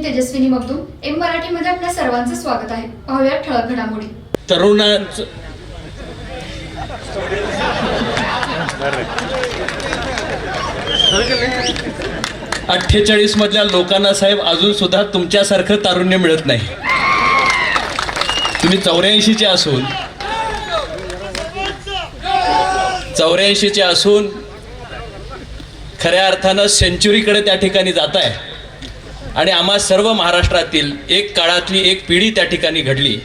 मी Tejaswini Magdum M मराठीमध्ये आपल्या सर्वांचं स्वागत आहे. पाहूया ठळक घडामोडी. तरुणांच अठ्ठेचाळीस मधल्या लोकांना साहेब अजून सुद्धा तुमच्यासारखं तारुण्य मिळत नाही. तुम्ही चौऱ्याऐंशीचे असून चौऱ्याऐंशीचे असून खऱ्या अर्थानं सेंचुरीकडे त्या ठिकाणी जात आहे आणि आम्हा सर्व महाराष्ट्रातील एक काळातली एक पिढी त्या ठिकाणी घडली.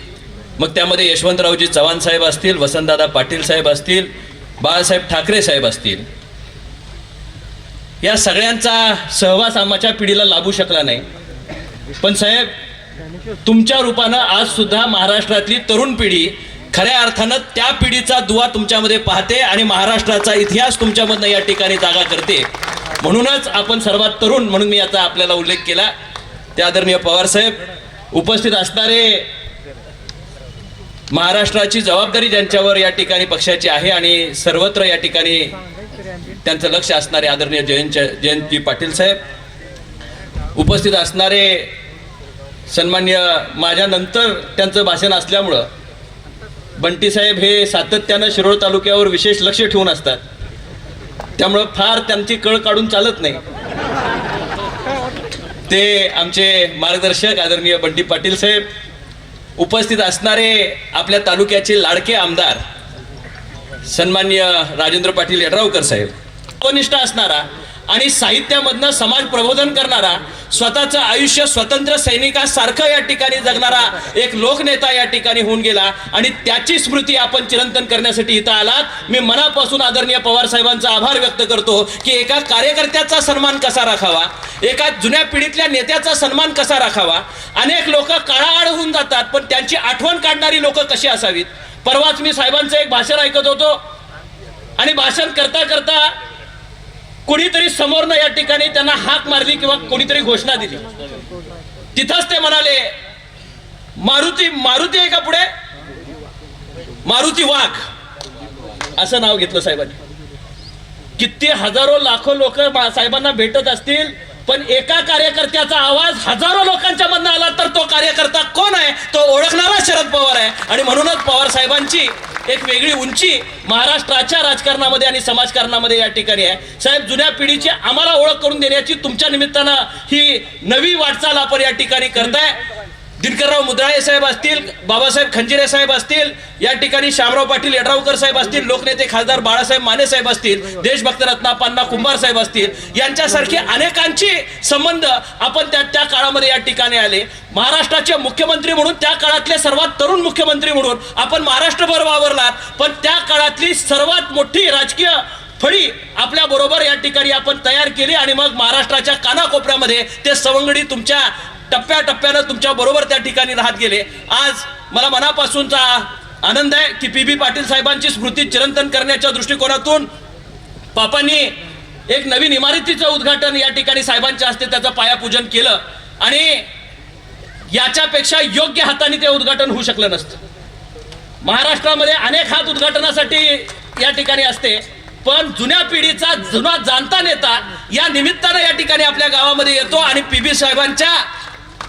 मग त्यामध्ये यशवंतरावजी चव्हाण साहेब असतील वसंतदादा पाटील साहेब असतील बाळासाहेब ठाकरे साहेब असतील. या सगळ्यांचा सहवास आम्हाच्या पिढीला लाभू शकला नाही. पण साहेब तुमच्या रूपानं आज सुद्धा महाराष्ट्रातली तरुण पिढी खऱ्या अर्थानं त्या पिढीचा दुवा तुमच्यामध्ये पाहते आणि महाराष्ट्राचा इतिहास तुमच्यामधनं या ठिकाणी जागा करते. म्हणूनच आपण सर्वात तरुण म्हणून मी याचा आपल्याला उल्लेख केला. ते आदरणीय पवार साहेब उपस्थित असणारे महाराष्ट्राची जबाबदारी ज्यांच्यावर या ठिकाणी पक्षाची आहे आणि सर्वत्र या ठिकाणी त्यांचं लक्ष असणारे आदरणीय जयंत जयंतजी पाटील साहेब. उपस्थित असणारे सन्मान्य माझ्यानंतर त्यांचं भाषण असल्यामुळं बंटी साहेब हे सातत्यानं शिरोळ तालुक्यावर विशेष लक्ष ठेवून असतात. त्यामुळं फार त्यांची कळ काढून चालत नाही. ते आमचे मार्गदर्शक आदरणीय बंटी पाटील साहेब उपस्थित असणारे आपल्या तालुक्याचे लाडके आमदार सन्मान्य राजेंद्र पाटील यड्रावकर साहेब. वनिष्ठ असणारा आणि साहित्यामधनं समाज प्रबोधन करणारा स्वतःचं आयुष्य स्वतंत्र सैनिकासारखं या ठिकाणी जगणारा एक लोकनेता या ठिकाणी होऊन गेला आणि त्याची स्मृती आपण चिरंतन करण्यासाठी इथं आलात. मी मनापासून आदरणीय पवार साहेबांचा आभार व्यक्त करतो की एका कार्यकर्त्याचा सन्मान कसा राखावा? एका जुन्या पिढीतल्या नेत्याचा सन्मान कसा राखावा? अनेक लोक काळाआड होऊन जातात पण त्यांची आठवण काढणारी लोक कशी असावीत? परवाच मी साहेबांचं एक भाषण ऐकत होतो. आणि भाषण करता करता कोणीतरी समोरनं या ठिकाणी त्यांना हाक मारली किंवा कोणीतरी घोषणा दिली. तिथंच ते म्हणाले मारुती मारुती आहे का पुढे? मारुती वाघ. असं नाव घेतलं साहेबांनी. किती हजारो लाखो लोक साहेबांना भेटत असतील पण एका कार्यकर्त्याचा आवाज हजारो लोकांच्या मधनं आला तर तो कार्यकर्ता कोण आहे? तो ओळखणारा शरद पवार आहे. आणि म्हणूनच पवार साहेबांची एक वेगळी उंची महाराष्ट्राच्या राजकारणामध्ये आणि समाजकारणामध्ये या ठिकाणी आहे. साहेब जुन्या पिढीची आम्हाला ओळख करून देण्याची तुमच्या निमित्तानं ही नवी वाटचाल आपण या ठिकाणी करताय. दिनकरराव मुद्राळे साहेब असतील बाबासाहेब खंजिरे साहेब असतील या ठिकाणी शामराव पाटील यड्रावकर साहेब असतील लोकनेते खासदार बाळासाहेब माने साहेब असतील देशभक्त रत्नापांना कुंभार साहेब असतील यांच्यासारखे अनेकांचे संबंध आपण त्या त्या काळामध्ये या ठिकाणी आले. महाराष्ट्राचे मुख्यमंत्री म्हणून त्या काळातले सर्वात तरुण मुख्यमंत्री म्हणून आपण महाराष्ट्रभर वावरलात पण त्या काळातली सर्वात मोठी राजकीय फळी आपल्या बरोबर या ठिकाणी आपण तयार केली आणि मग महाराष्ट्राच्या कानाकोपऱ्यामध्ये ते सवंगडी तुमच्या टप्प्याटप्प्यानं तुमच्या बरोबर त्या ठिकाणी राहत गेले. आज मला मनापासूनचा आनंद आहे की पी. बी. पाटील साहेबांची स्मृती चिरंतन करण्याच्या दृष्टिकोनातून पापांनी एक नवीन इमारतीचं उद्घाटन या ठिकाणी साहेबांच्या हस्ते त्याचं पायापूजन केलं. आणि याच्यापेक्षा योग्य हाताने ते उद्घाटन होऊ शकलं नसतं. महाराष्ट्रामध्ये अनेक हात उद्घाटनासाठी या ठिकाणी असते. पण जुन्या पिढीचा जुना जाणता नेता या निमित्तानं या ठिकाणी आपल्या गावामध्ये येतो आणि पी. बी. साहेबांच्या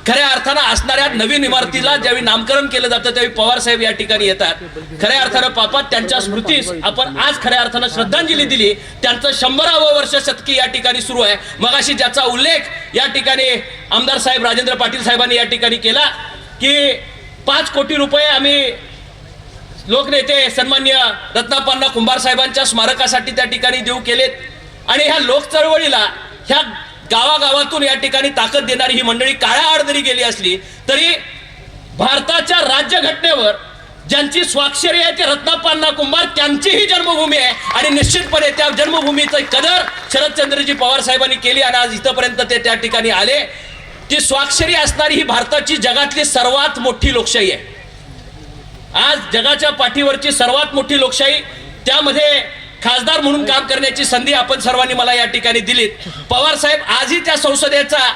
खऱ्या अर्थानं असणाऱ्या नवीन इमारतीला ज्यावेळी नामकरण केलं जातं त्यावेळी पवार साहेब या ठिकाणी येतात. खऱ्या अर्थानं पापात त्यांच्या स्मृतीस आपण आज खऱ्या अर्थानं श्रद्धांजली दिली. त्यांचं शंभरावं वर्ष शतकी या ठिकाणी सुरू आहे. मगाशी ज्याचा उल्लेख या ठिकाणी आमदार साहेब राजेंद्र पाटील साहेबांनी या ठिकाणी केला की पाच कोटी रुपये आम्ही लोकनेते सन्मान्य रत्नापांना कुंभार साहेबांच्या स्मारकासाठी त्या ठिकाणी देऊ केलेत. आणि ह्या लोक चळवळीला ह्या गावागावातून या ठिकाणी ताकद देणारी ही मंडळी काळ्या आड जरी गेली असली तरी भारताच्या राज्यघटनेवर ज्यांची स्वाक्षरी आहे ते रत्नापांना कुंभार त्यांचीही जन्मभूमी आहे. आणि निश्चितपणे त्या जन्मभूमीचं कदर शरदचंद्रजी पवार साहेबांनी केली आणि आज इथंपर्यंत ते त्या ठिकाणी आले. ती स्वाक्षरी असणारी ही भारताची जगातली सर्वात मोठी लोकशाही आहे. आज जगाच्या पाठीवरची सर्वात मोठी लोकशाही त्यामध्ये खासदार म्हणून काम करण्याची संधी आपण सर्वांनी मला या ठिकाणी दिलीत. पवार साहेब आजही त्या संसदेचा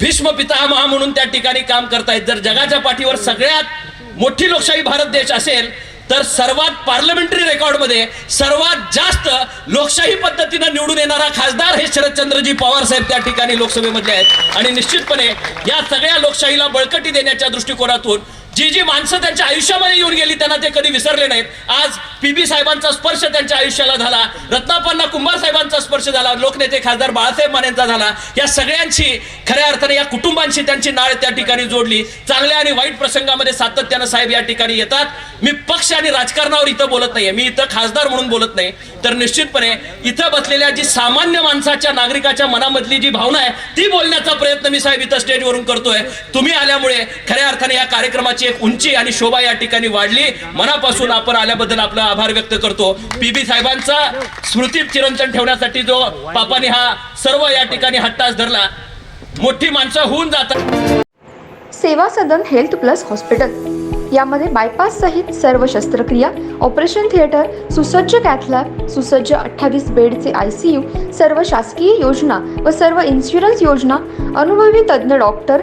भीष्म पितामहा म्हणून त्या ठिकाणी काम करतायत. जर जगाच्या पाठीवर सगळ्यात मोठी लोकशाही भारत देश असेल तर सर्वात पार्लमेंटरी रेकॉर्डमध्ये सर्वात जास्त लोकशाही पद्धतीनं निवडून येणारा खासदार हे शरदचंद्रजी पवार साहेब त्या ठिकाणी लोकसभेमध्ये आहेत. आणि निश्चितपणे या सगळ्या लोकशाहीला बळकटी देण्याच्या दृष्टिकोनातून जी जी माणसं त्यांच्या आयुष्यामध्ये येऊन गेली त्यांना ते कधी विसरले नाहीत. आज पी बी साहेबांचा स्पर्श त्यांच्या आयुष्याला झाला रत्नापन्ना कुंभार साहेबांचा स्पर्श झाला लोकनेते खासदार बाळासाहेब मानेंचा झाला. या सगळ्यांशी खऱ्या अर्थाने या कुटुंबांशी त्यांची नाळ त्या ठिकाणी जोडली. चांगल्या आणि वाईट प्रसंगामध्ये सातत्यानं साहेब या ठिकाणी येतात. मी पक्ष आणि राजकारणावर इथं बोलत नाहीये. मी इथं खासदार म्हणून बोलत नाही. तर निश्चितपणे इथं बसलेल्या जी सामान्य माणसाच्या नागरिकाच्या मनामधली जी भावना आहे ती बोलण्याचा प्रयत्न मी साहेब इथं स्टेजवरून करतोय. तुम्ही आल्यामुळे खऱ्या अर्थाने या कार्यक्रमाची एक उंची आणि शोभा या ठिकाणी वाढली. मनापासून आपण आल्याबद्दल आपला आभार व्यक्त करतो. पीबी साहेबांचा स्मृती चिरंतन ठेवण्यासाठी जो पापाने हा सर्व या ठिकाणी हट्टास धरला मोठी माणसं होऊन जातात. Seva Sadan health plus hospital. यामध्ये बायपास सहित सर्व शस्त्रक्रिया ऑपरेशन थिएटर सुसज्ज कॅथलॅब सुसज्ज अठ्ठावीस बेडचे आय सी यू सर्व शासकीय योजना व सर्व इन्शुरन्स योजना अनुभवी तज्ज्ञ doctor